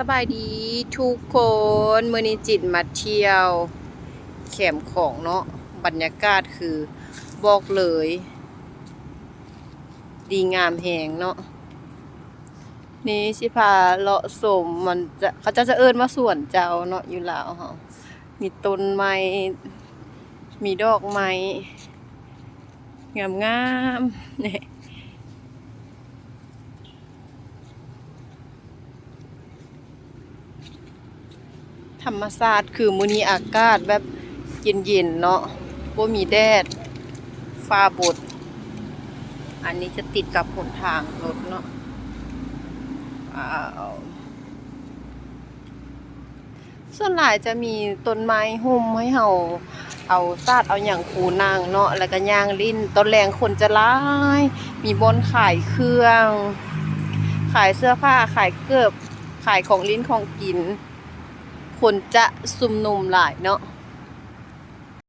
สบายดีทุกคนมื้อนี้จิตมาเที่ยวแคมของเนาะบรรยากาศคือบอกเลย ดีงามแหงเนาะนี่สิพาเลาะสมมันจะเขาจะจะเอิ้นว่าสวนเจ้าเนาะอยู่แลาวเฮามีต้นไม้ มีดอกไม้ งามๆเนี่ย ธรรมศาสตร์คือมื้อนี้อากาศแบบเย็นๆเนาะบ่มีแดดฟ้าบดอันนี้จะติดกับหนทางรถเนาะส่วนหลายจะมีต้นไม้หุ้มให้เฮาเอาซาดเอาอย่างปูนางเนาะแล้วก็ย่างลิ้นต้นแรงคนจะหลาย มีบนขายเครื่อง ขายเสื้อผ้าขายเกือบขายของลิ้นของกิน คนจะซุ่มนุมหลายเนาะ